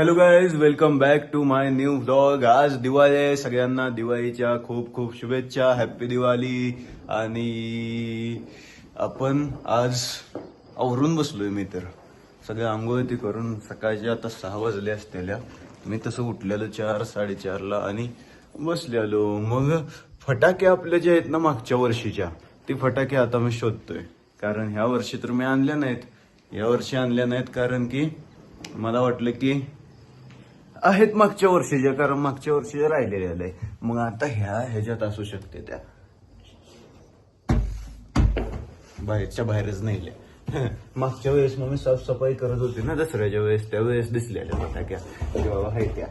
Hello guys welcome back to my new vlog आज दिवाळी आहे. सगळ्यांना दिवाळीच्या खूप खूप शुभेच्छा. हॅप्पी दिवाळी. आणि आपण आज आवरून बसलोय मी तर. सगळ्या आंघोळ ती करून सकाळच्या आता सहा वाजले असलेल्या मी तसं उठलेलो चार साडेचारला आणि बसलेलो. मग फटाके आपले जे आहेत ना मागच्या वर्षीच्या ते फटाके आता मी शोधतोय. कारण ह्या वर्षी तर मी आणल्या नाहीत. या वर्षी आणल्या नाहीत कारण की मला वाटलं की आहेत मागच्या वर्षीच्या कारण मागच्या वर्षी राहिलेल्या आलंय मग आता ह्या ह्याच्यात असू शकते त्या. बाहेरच्या बाहेरच नाही मागच्या वेळेस मग मी साफसफाई करत होती ना दसऱ्याच्या वेळेस त्या वेळेस दिसलेल्या फटाक्या की बाबा हाय त्या.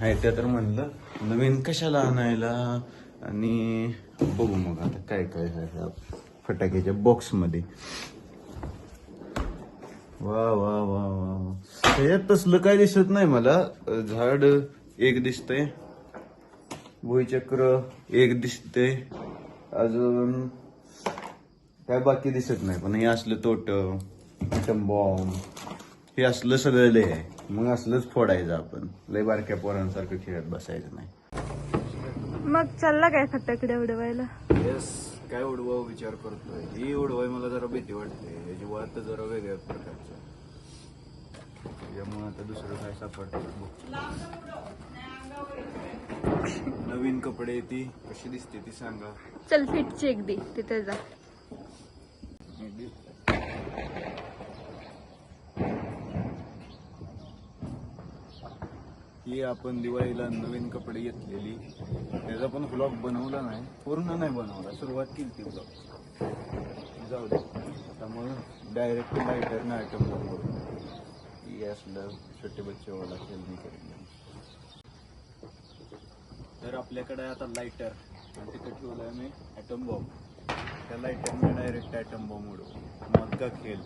हाय त्या तर म्हणलं नवीन कशाला आणायला? आणि बघू मग आता काय काय फटाक्याच्या बॉक्समध्ये वा वा वा वा वा. त्याच्यात तसलं काय दिसत नाही मला. झाड एक दिसतंय. भुईचक्र एक दिसतंय. अजून काय बाकी दिसत नाही पण हे असलं तोट बॉम्ब हे असलं सगळं लय आहे. मग असलंच फोडायचं आपण. लय बारक्या पोरांसारखं खेळत बसायचं नाही. मग चालला काय फटाकडे उडवायला? येस काय उडवा विचार करतोय ही उडवाय मला जरा भीती वाटते. याची वाट जरा वेगळ्या प्रकारचं. त्यामुळे आता दुसरं काय सापडतं? नवीन कपडे ती कशी दिसते ती सांगा. चल फिट चेक दे. तिथे जा. ही आपण दिवाळीला नवीन कपडे घेतलेली. त्याचा पण ब्लॉग बनवला नाही. पूर्ण नाही बनवला. सुरुवात केली ती ब्लॉग जाऊ दे. त्यामुळे डायरेक्ट लायटर आयटम ही असलं छोटे बच्चे वाला खेळ नाही करेल तर आपल्याकडे आता लायटर आणि तिथे ठेवलंय मी ॲटम बॉम्ब त्या लायटरने डायरेक्ट ॲटम बॉम्ब उडवू. मग का खेळ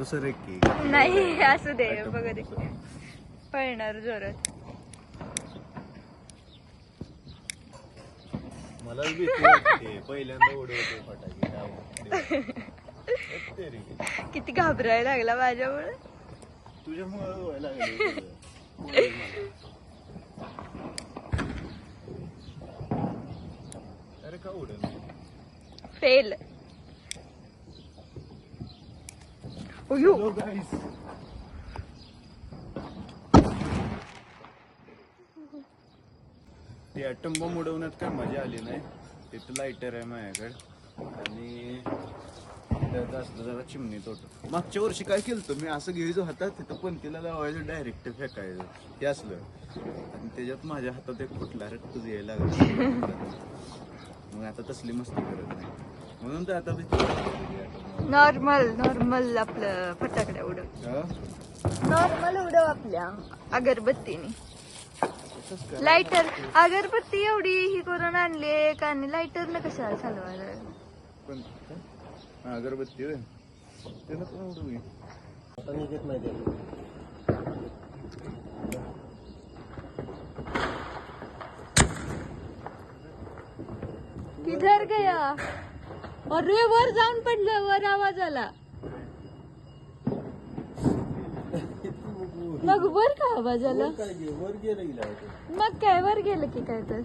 तसं रे की नाही असू दे. बघू. पळणार जोरात मला भीती वाटते पहिल्यांदा उडवते फटाके त्यामुळे. रे. किती घाबरायला लागला माझ्यामुळे तुझ्यामुळे व्हायला लागले. अरे का उडेल फेल उयू Hello guys. ते ॲटम बॉम्ब उडवण्यात काय मजा आली नाही. तिथं लायटर आहे माझ्याकडे. आणि असलं जरा चिमणी तोट. मागच्या वर्षी काय केलं मी असं घ्यायचो हातात तिथं पंतीला लावायचं डायरेक्ट फेकायचं. ते असलं. आणि त्याच्यात माझ्या हातात एक फुटला रक्त यायला लागलं. मग आता तसली मस्ती करत नाही. म्हणून तर आता. नॉर्मल नॉर्मल आपलं फटाकडे उडव? नॉर्मल उडव आपल्या अगरबत्तीने. लायटर अगरबत्ती एवढी ही करून आणली एक आणि लायटरला कशाला चालवायला? पण काय? हा, अगरबत्ती होय. पण. किधर गया? अरे वर जाऊन पडलं वर आवाज आला. मग वर का आवाज आला मग काय वर गेलं की काय तर?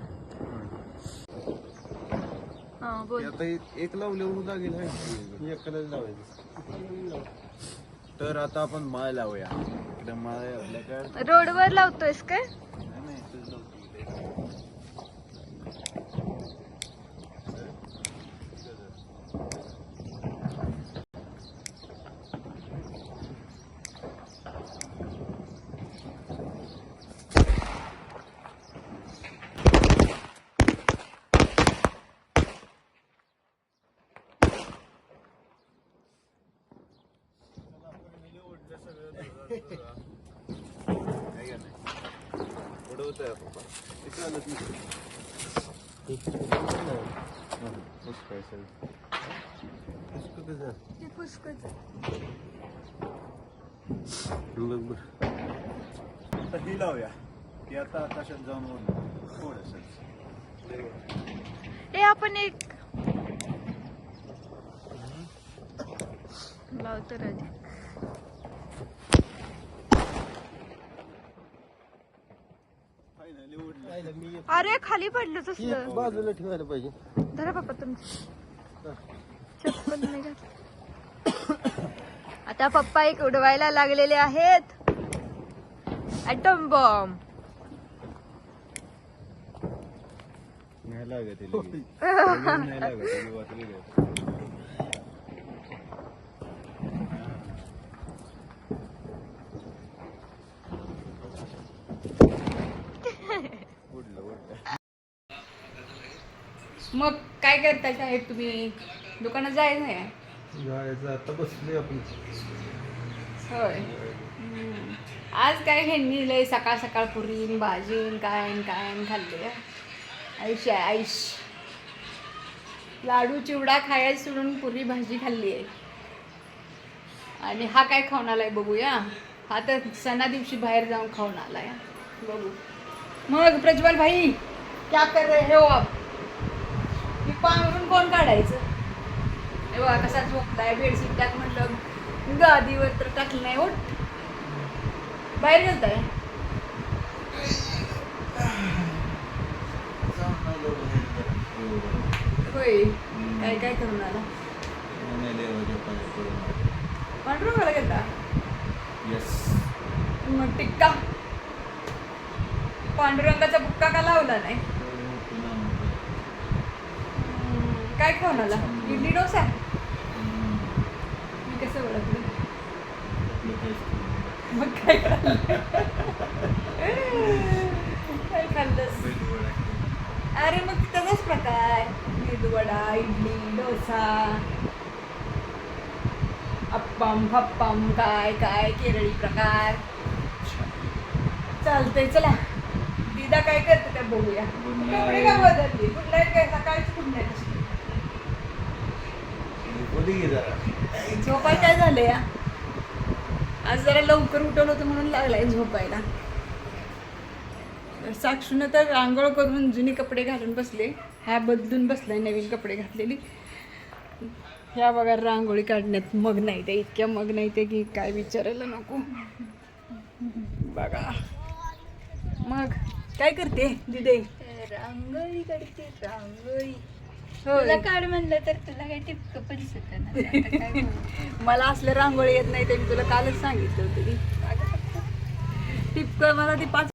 हा ते बोल आता एक- एक लावल्यावर लागेल आहे. एकालाच लावायचं. तर आता आपण माळ लावूया. इकडे माळ आपल्याकडे रोडवर लावतोयस काय नाही, नाही, इथेच लावतो इकडे. काय का नाही? उडवतोय आपण. ते चालत नाही. हं, पुष्कळ आहे सगळं. पुष्कळ कसं आहे? ते पुष्कच बघ बघ. आता ही लावूया ती आता आकाशात जाऊन थोडस ए आपण एक लावतो राजे अरे खाली पडलं तसलं बाजूला ठेवायला पाहिजे. धरा पप्पा तुमची. चप्पल नाही घातली. आता पप्पा एक उडवायला लागलेले आहेत. बॉम्ब नाही लागत आहे लगेच. लगेच नाही लागत आहे, वाटली नाही. उडलं, उडलं. मग काय करताय साहेब तुम्ही? दुकानात जायचं नाही जायचं आता बसले आपण. होय. हम्म. आज काय ह्यांनी लय सकाळ सकाळ पुरी भाजी काय न काय न खाल्ले आयुष आहे आयुष लाडू चिवडा खायला सोडून पुरी भाजी खाल्ली आहे. आणि हा काय खाऊन आलाय बघूया. हा तर सणा दिवशी बाहेर जाऊन खाऊन आलाय. बघू. मग प्रज्वल भाई क्या कर रहे हो आप? पांघरून कोण काढायचं? बघा कसा झोपलाय बेडशीट टाक म्हटलं गादीवर तर टाकलं नाही ओट बाहेर गेलताय? होय काय काय करून आला. पांढरुंगाला गेलता. मग टिक्का. पांडुरंगाचा बुक्का का लावला नाही हम्म, काय खाऊन आला इडली डोसा? मी कसं ओळखलं? मग काय काय खाल्लंस? अरे मग तसाच प्रकार. मेदूवडा इडली डोसा. अप्पम फप्पम काय काय केरळी प्रकार. चालतंय चला. दिदा काय करते त्या बघूया. कपडे का बदलली? गुड नाईट काय? सकाळची गुड नाईट. झोपाय काय झालं या? आज जरा लवकर उठवलं होतं म्हणून लागलाय झोपायला. साक्षून तर आंघोळ करून जुने कपडे घालून बसले. ह्या बदलून बसलाय नवीन कपडे घातलेली. ह्या बघा रांगोळी काढण्यात मग नाही ते इतक्या मग नाही ते की काय विचारायला नको. बघा. मग काय करते दिदे? रांगोळी काढते रांगोळी. तुला काढ म्हणलं तर तुला काही टिपक पण बोलू? मला असले रांगोळी येत नाही ते मी तुला कालच सांगितलं होतं की टिपक मला ती पाच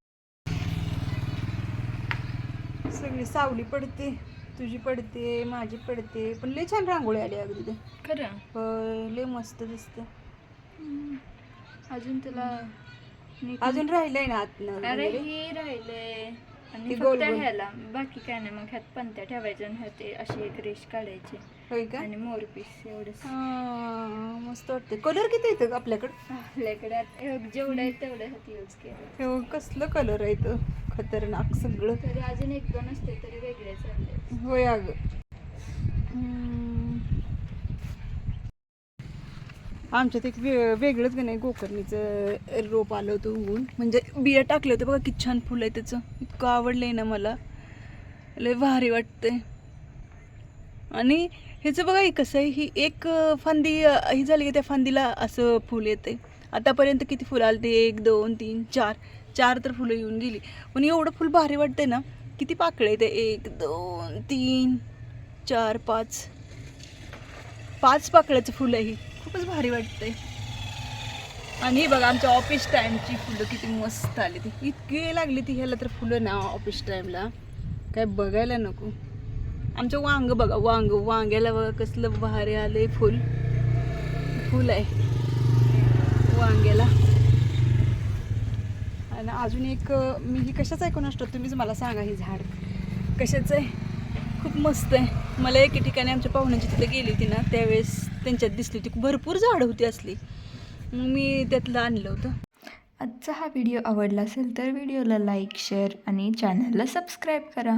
सगळी सावली पडते तुझी पडते माझी पडते. पण लय छान रांगोळी आली अगदी खरं? होय, लय मस्त दिसते. अजून तुला अजून राहिलंय ना आत अरे हे राहिलंय. आणि ते फक्त गोल. ह्याला. बाकी काय नाही मग ह्यात पंत्या ठेवायच्या आणि ह्यात ते अशी एक रेष काढायची. होय का? आणि मोरपीस एवढंच. हा, मस्त वाटते कलर किती येतं आपल्याकडं? आपल्याकडे आता जेवढं आहे तेवढं ह्यात यूज केलं हे बघ, कसलं कलर आहे इथं खतरनाक सगळं. तरी अजून एक दोन असते तरी वेगळे चालले होय अगं. हम्म. आमच्यात एक वे वेगळंच का नाही गोकर्णीचं रोप आलं होतं उगून म्हणजे बिया टाकलं होतं बघा किती छान फुलं आहे त्याचं. इतकं आवडलं आहे ना मला. लय भारी वाटतंय. आणि ह्याचं बघा हे कसं आहे ही एक फांदी ही झाली की त्या फांदीला असं फुल येते आतापर्यंत किती फुलं आली ते? एक दोन तीन चार. चार तर फुलं येऊन गेली. पण एवढं फुल भारी वाटते ना किती पाकळे ते एक दोन तीन चार पाच. पाच पाकळ्याचं फुलं ही. खूपच भारी वाटतंय. आणि बघा आमच्या ऑफिस टाईमची फुलं किती मस्त आली. ती इतकी लागली ती ह्याला तर फुलं ना ऑफिस टाईमला काय बघायला नको. आमचं वांग बघा वांग वांग्याला बघा कसलं भारी आलंय फुल. फुल आहे. वांग्याला. आणि अजून एक मी ही कशाचं ऐकून असतो? तुम्हीच मला सांगा ही झाड. कशाचं आहे? खूप मस्त आहे. मला एके ठिकाणी आमच्या पाहुण्यांची तिथे गेली होती ना त्यावेळेस त्यांच्यात दिसली होती. भरपूर झाडं होती असली. मग मी त्यातलं आणलं होतं. आजचा हा व्हिडिओ आवडला असेल तर व्हिडिओला लाईक शेअर आणि चॅनलला सबस्क्राईब करा.